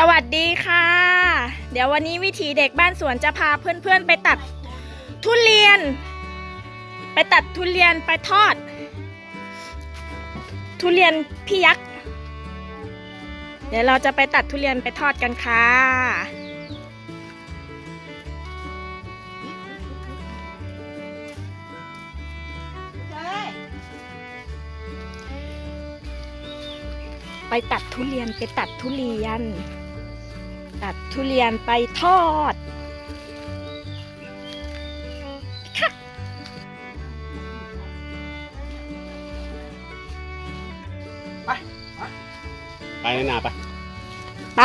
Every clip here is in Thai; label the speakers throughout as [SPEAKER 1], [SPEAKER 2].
[SPEAKER 1] สวัสดีค่ะ เดี๋ยววันนี้วิถีเด็กบ้านสวนจะพาเพื่อนๆไปตัดทุเรียน ไปตัดทุเรียนไปทอด ทุเรียนพี่ยักษ์เดี๋ยวเราจะไปตัดทุเรียนไปทอดกันค่ะ ไปตัดทุเรียนไปตัดทุเรียน ตัดทุเรียนไปทอดค่ะ
[SPEAKER 2] ไปนานาไป
[SPEAKER 1] ไป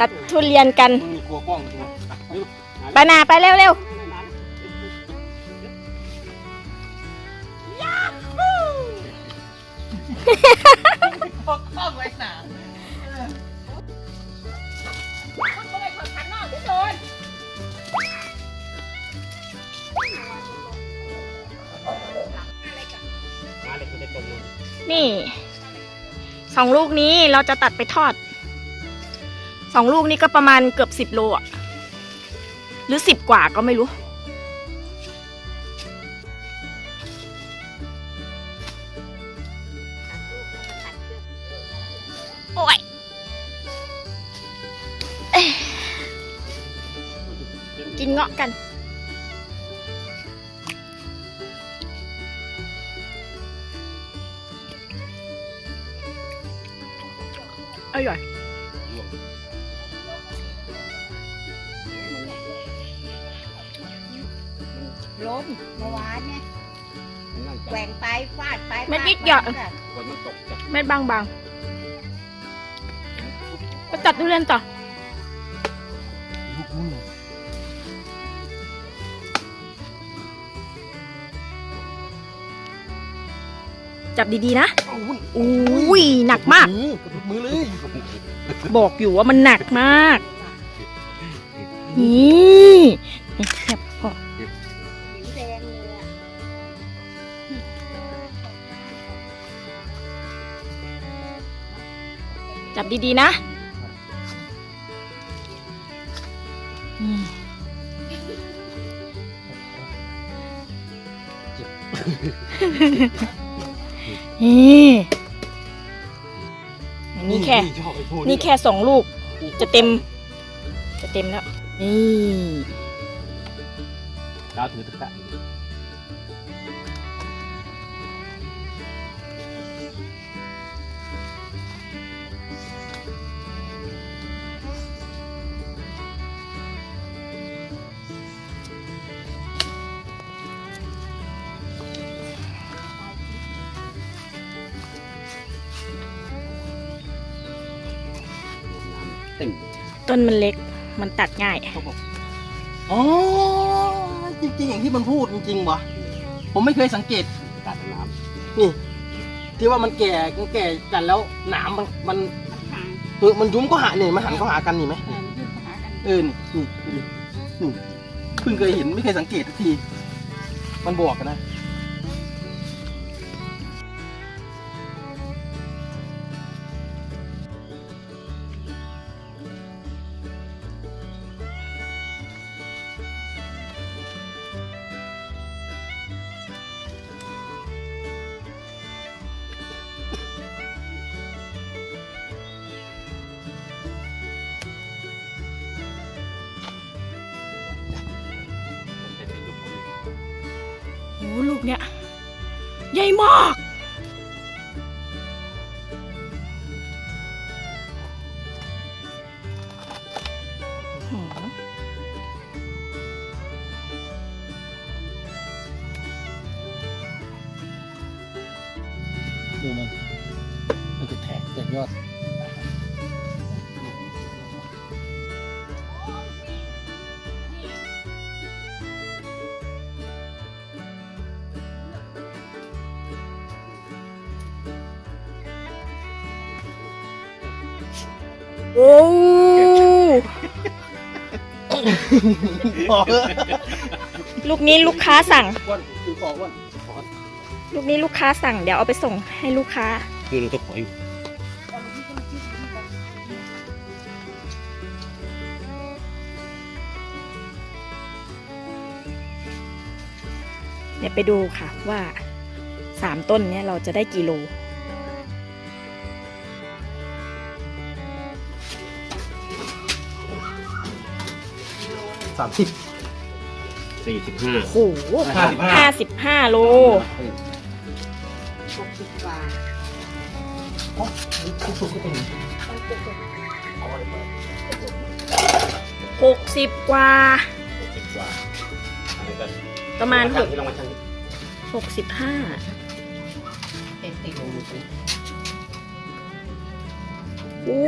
[SPEAKER 1] ตัดทุเรียนกัน
[SPEAKER 2] มึงกลัวกล้องใช่ไหมอะไปลูก
[SPEAKER 1] ไปนาไปเร็วๆ
[SPEAKER 3] พกข้องไว้หนา
[SPEAKER 2] นี่
[SPEAKER 1] สองลูกนี้เราจะตัดไปทอดสองลูกนี้ก็ประมาณเกือบสิบโลอะหรือสิบกว่าก็ไม่รู้ โอ้ยเอ้ยกินเงาะกัน ร่อย
[SPEAKER 3] ล้มเมื่อวานเนี่ย
[SPEAKER 2] นั่น
[SPEAKER 3] แกว่งไปฟาดไป
[SPEAKER 1] มัน
[SPEAKER 3] ฟา
[SPEAKER 1] นิดเดียว
[SPEAKER 3] ไป
[SPEAKER 2] ฝนมันตกจาก
[SPEAKER 1] เม็ดบางๆไปตัดทุเรียนต่อ
[SPEAKER 2] ลูกมือ
[SPEAKER 1] จับดีๆนะ
[SPEAKER 2] เอาหุ้น
[SPEAKER 1] อุ้ยหนักมาก
[SPEAKER 2] มือกับลูกมือเลย
[SPEAKER 1] บอกอยู่ว่ามันหนักมาก นี่แคบพอ
[SPEAKER 3] ผิวแดงเลยอะ
[SPEAKER 1] จับดีๆนะอืม นี่อันนี้แค่
[SPEAKER 2] ชอบไอ้พวก
[SPEAKER 1] นี่แค่สองลูก จะเต็ม จะเต็มแล้ว นี่
[SPEAKER 2] ดาวถือตะกะเต็ม
[SPEAKER 1] ต้นมันเล็กมันตัดง่าย
[SPEAKER 2] เขาบอก
[SPEAKER 4] อ๋อจริงๆอย่างที่มันพูดจริงๆวะผมไม่เคยสังเกต
[SPEAKER 2] ตัดน้
[SPEAKER 4] นี่ ที่ว่ามันแก่มันแก่กันแล้วหนามมันมัน
[SPEAKER 3] ห่าง
[SPEAKER 4] เออมันยุ้มก็หาเนี่ยมันหันเข้าหากันนี่ไหม
[SPEAKER 3] เออมันยืดเข้าหากัน
[SPEAKER 4] เออนี่นี่นี่นี่เพิ่งเคยเห็นไม่เคยสังเกตสักที มันบอกกันนะ
[SPEAKER 2] เนี้
[SPEAKER 1] ยใหญ่มาก
[SPEAKER 4] ดูมัน มันจะแตกแตกยอด ลู
[SPEAKER 1] กนี้ลูกค้าสั่ง
[SPEAKER 4] คือขอ
[SPEAKER 1] ลูกนี้ลูกค้าสั่งเดี๋ยวเอาไปส่งให้ลูกค้า
[SPEAKER 2] คือเราต้องขออยู่
[SPEAKER 1] เดี๋ยไปดูค่ะว่าสามต้นเนี้ยเราจะได้กี่โล
[SPEAKER 5] สามสิบ
[SPEAKER 2] สี่สิบห้า
[SPEAKER 1] โอ้โห
[SPEAKER 5] ห้าสิบห้า
[SPEAKER 1] ห้าสิบห้าโล
[SPEAKER 6] หกสิบกว่า
[SPEAKER 1] หกสิบกว่า
[SPEAKER 2] หกสิบกว่าอันนี้ก็
[SPEAKER 1] ประมาณหก
[SPEAKER 2] ที่ลองมาชั่งดิ
[SPEAKER 1] หกสิบห้า
[SPEAKER 6] เจ็ดสิบ
[SPEAKER 1] โอ้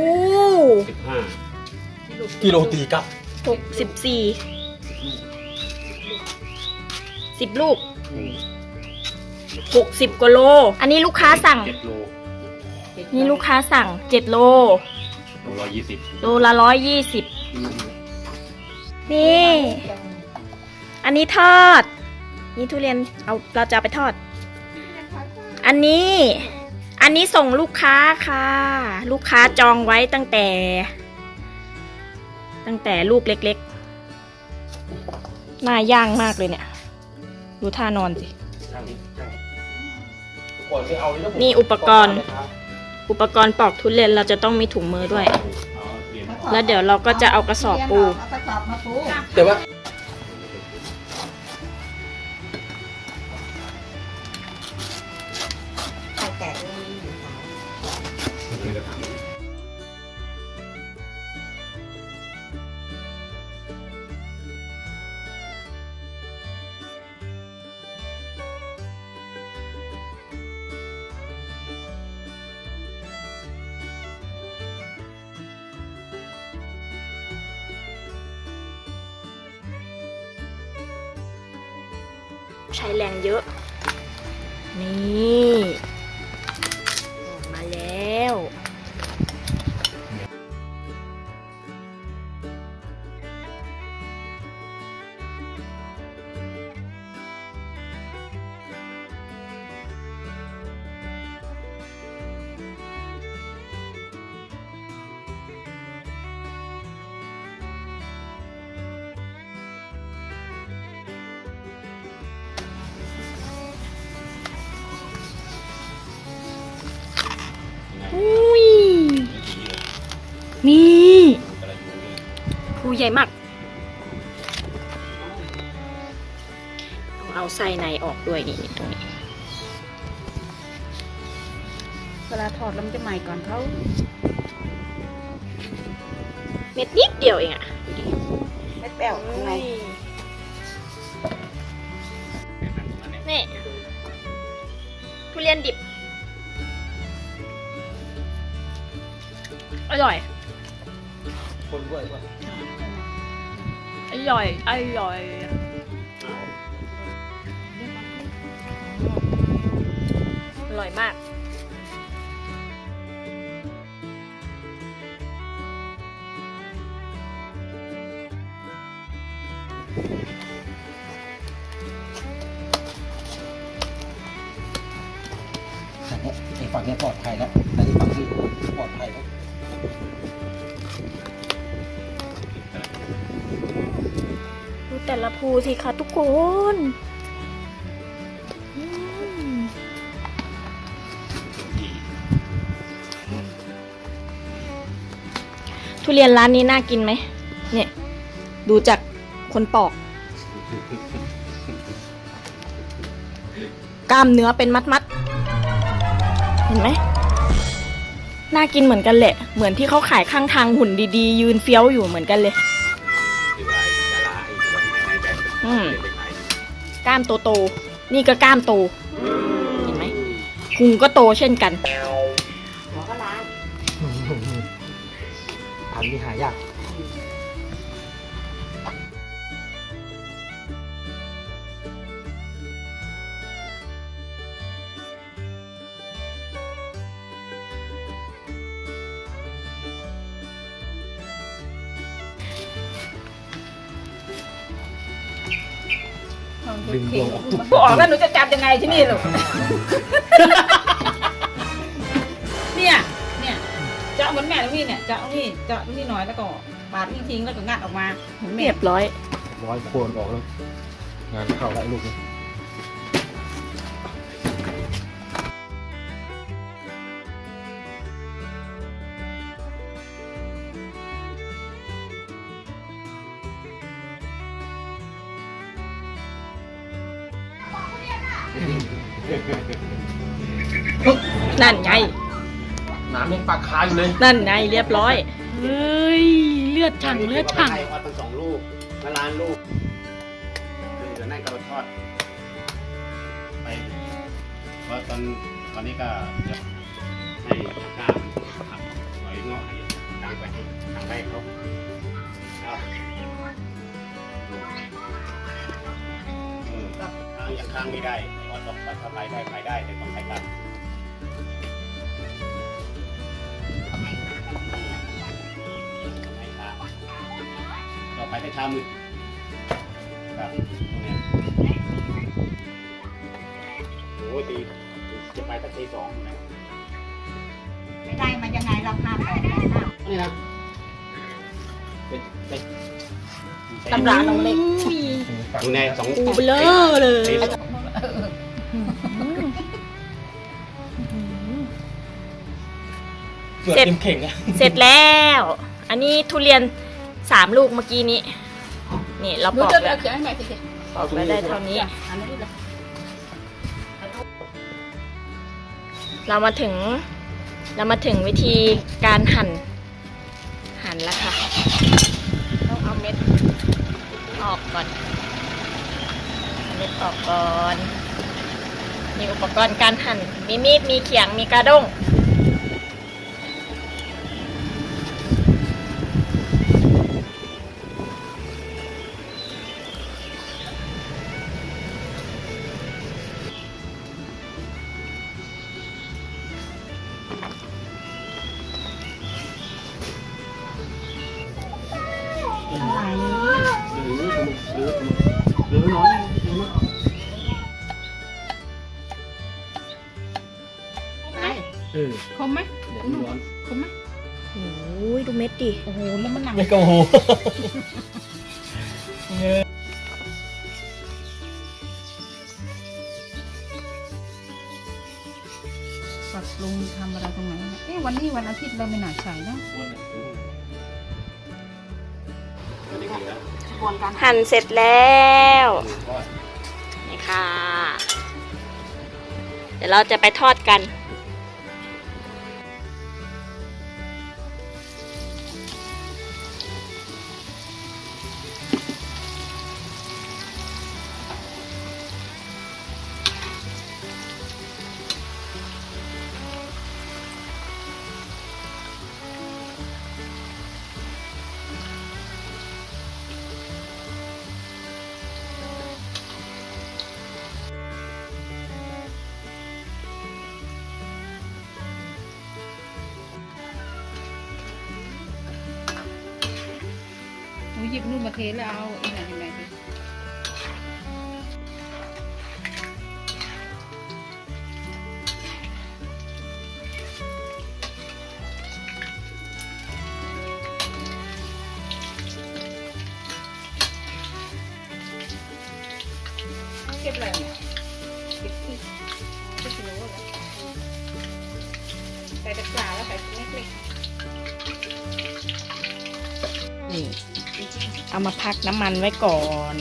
[SPEAKER 2] สิบห้า
[SPEAKER 5] กิโลตีกับ
[SPEAKER 1] หกสิบสี่สิบลูก
[SPEAKER 2] อืม
[SPEAKER 1] หกสิบกว่าโล อันนี้ลูกค้าสั่ง
[SPEAKER 2] เจ็ดโล
[SPEAKER 1] นี่ลูกค้าสั่งเจ็ดโล
[SPEAKER 2] โลร้อยยี่สิบ
[SPEAKER 1] โลละร้อยยี่สิบนี่ อันนี้ทอด นี่ทุเรียนเอาเราจะเอาไปทอด อันนี้ อันนี้ส่งลูกค้าค่ะ ลูกค้าจองไว้ตั้งแต่ ตั้งแต่ลูกเล็กๆหน้าย่างมากเลยเนี่ย ดูท่านอนสิ
[SPEAKER 2] ชั่งดิชั่งดิ
[SPEAKER 5] ก่อนไม่เอาเลยนะผม
[SPEAKER 1] นี่อุปกรณ์ อุปกรณ์ปอกทุเรียนเราจะต้องมีถุงมือด้วย
[SPEAKER 2] เอาเหรียญ
[SPEAKER 1] แล้วเดี๋ยวเราก็จะเอากระสอบปู
[SPEAKER 6] เอากระสอบมาปู
[SPEAKER 5] แต่ว่า
[SPEAKER 1] ใช้แรงเยอะ นี่ ใหญ่มาก เอาไส้ในออกด้วยนี่ตรงนี้
[SPEAKER 6] เวลาถอดแล้วมันจะใหม่ก่อนเขา
[SPEAKER 1] เม็ดนิดเดียวเองอะดูดิ
[SPEAKER 6] ไม่แป้วข้างใน
[SPEAKER 1] นี่ทุเรียนดิบ อร่อย
[SPEAKER 5] คนด้วยว่า
[SPEAKER 1] อ ร่อยอร่อยอร่อยมาก
[SPEAKER 5] ฝั่งนี้ไอ้ฝั่งเนี้ยปลอดภัยแล้วแต่ไอ้ฝั่งนี้ปลอดภัยแล้ว
[SPEAKER 1] แต่ละภูสิคะทุกคนทุเรียนร้านนี้น่ากินไหม เนี่ย ดูจากคนปอก กล้ามเนื้อเป็นมัดๆเห็นไหม น่ากินเหมือนกันแหละ เหมือนที่เขาขายข้างทางหุ่นดีๆ ยืนเฟี้ยวอยู่เหมือนกันเลย กล้ามโตๆนี่ก็กล้ามโต เห็นไหมพุงก็โตเช่นกัน
[SPEAKER 6] หัวก็ล้าง
[SPEAKER 5] พันธุ์ที่หายาก ดึงดวงออกตุก
[SPEAKER 6] บอกแล้วหนูจะจับยังไงที่นี่ลูก เนี่ย เนี่ยจะเอาเหมือนแม่ตรงนี้เนี่ยจะเอานี่จะเอานี่หน่อยแล้วก็ปาดนี่ทิ้งแล้วก็งัดออกมาเหมือนแม่
[SPEAKER 1] เรียบร้อย
[SPEAKER 5] ร้อยโคนออกแล้วงานเข้าแล้วไอ้ลูกนี้
[SPEAKER 1] นั่นไง
[SPEAKER 5] น้ำยังปากคาอยู่เลย
[SPEAKER 1] นั่นไงเรียบร้อย เฮ้ย เลือดถังเลือดถัง
[SPEAKER 2] ให้ทอดตั้งสองลูกละล้านลูกเดี๋ยวนั่นก็ทอด ไปเพราะตอนตอนนี้ก็จะให้ข้ามผักหอยเงาะให้ทางไปให้ทางไปเขาครับเอ ทางยังข้างไม่ได้พอต้องถ้าไปได้ไปได้แต่ต้องไปกันให้ข้ามต่อไปให้เช้ามืดครับโอ้ยตีจะไปตั้งตีสองนะ
[SPEAKER 3] ไม่ได้มันยังไงเราพาไปได้นะ
[SPEAKER 2] นี่นะเป็นเป็น
[SPEAKER 6] ตำราเราเล็ก
[SPEAKER 2] อยู่ในสอง
[SPEAKER 1] ปูเบลอเลย
[SPEAKER 5] เกือบ
[SPEAKER 1] เสร็จ
[SPEAKER 5] เต็มเข่งอะ
[SPEAKER 1] เสร็จแล้ว อันนี้ทุเรียนสามลูกเมื่อกี้นี้ นี่เราปอก
[SPEAKER 6] จะ
[SPEAKER 1] แล้
[SPEAKER 6] เลือ
[SPEAKER 1] ว
[SPEAKER 6] กเขียนให้แม่สิ
[SPEAKER 1] ปอกแล้วได้เท่านี้
[SPEAKER 6] อันนี้ เรา
[SPEAKER 1] มาถึง เรามาถึงวิธีการหั่น หั่นแล้วค่ะ ต้องเอาเม็ดออกก่อน เม็ดออกก่อน มีอุปกรณ์การหั่น มีมีด มีเขียง มีกระด้ง
[SPEAKER 6] ไม่ก็
[SPEAKER 5] โอ้โหเงย
[SPEAKER 6] ปรับปรุงทำอะไรตรงไหนนะเอ๊ะวันนี้วันอาทิตย์เราไม่น่าใส่เนอะกระบวนการ
[SPEAKER 1] หั่นเสร็จแล้วนี่ค่ะ เดี๋ยวเราจะไปทอดกัน
[SPEAKER 6] นู่นมาเทแล้วเอาอีกหนยังไงดีเก็บอะไรเนี่ยเก็บที่ที่โน้ตใส่ตะกร้าแล้วใส่ถุงเล็ก
[SPEAKER 1] นี่ เอามาพักน้ำมันไว้ก่อน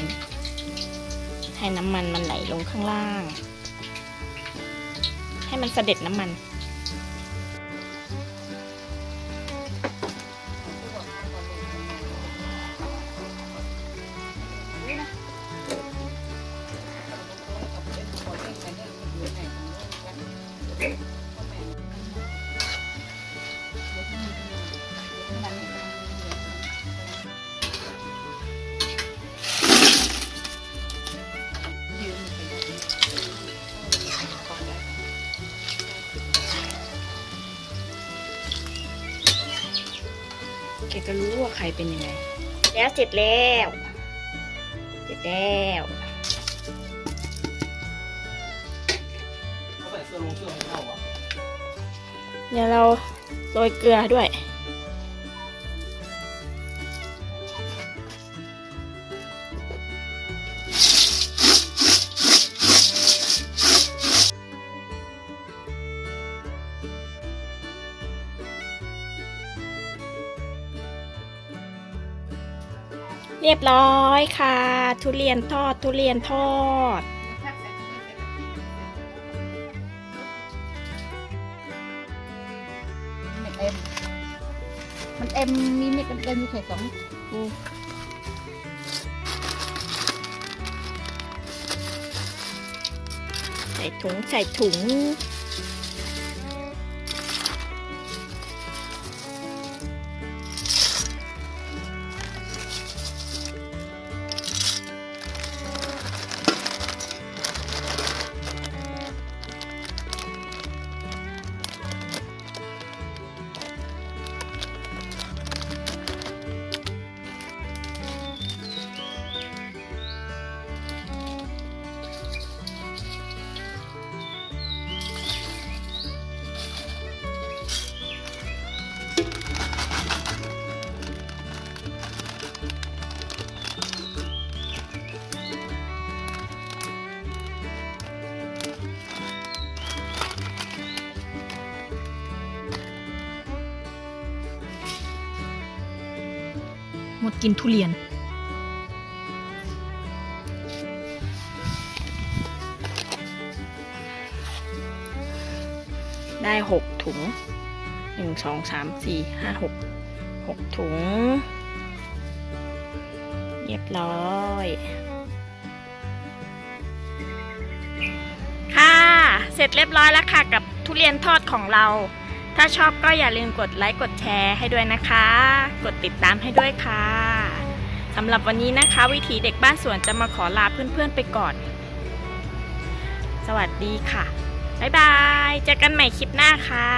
[SPEAKER 1] ให้น้ำมันมันไหลลงข้างล่าง ให้มันเสด็จน้ำมัน รู้ว่าใครเป็นยังไง แล้วเสร็จแล้ว เสร็จแล้ว
[SPEAKER 5] เขาใส่เสื้อลงเสื้อไม่เข้าอะ
[SPEAKER 1] เดี๋ยวเราโรยเกลือด้วยียบร้อยค่ะ ทุเรียนทอดทุเรียนทอด
[SPEAKER 6] ม็ด
[SPEAKER 3] เอ็ม มันเอ็มมีเม็ดเอ็มอยู่แค่สอง
[SPEAKER 1] ใส่ถุงใส่ถุง มดกินทุเรียน ได้หกถุงหนึ่งสองสามสี่ห้าหกหกถุง เรียบร้อยค่ะ เสร็จเรียบร้อยแล้วค่ะกับทุเรียนทอดของเรา ถ้าชอบก็อย่าลืมกดไลค์กดแชร์ให้ด้วยนะคะ กดติดตามให้ด้วยค่ะสำหรับวันนี้นะคะ วิถีเด็กบ้านสวนจะมาขอลาเพื่อนๆไปก่อน สวัสดีค่ะ บ๊ายบาย เจอกันใหม่คลิปหน้าค่ะ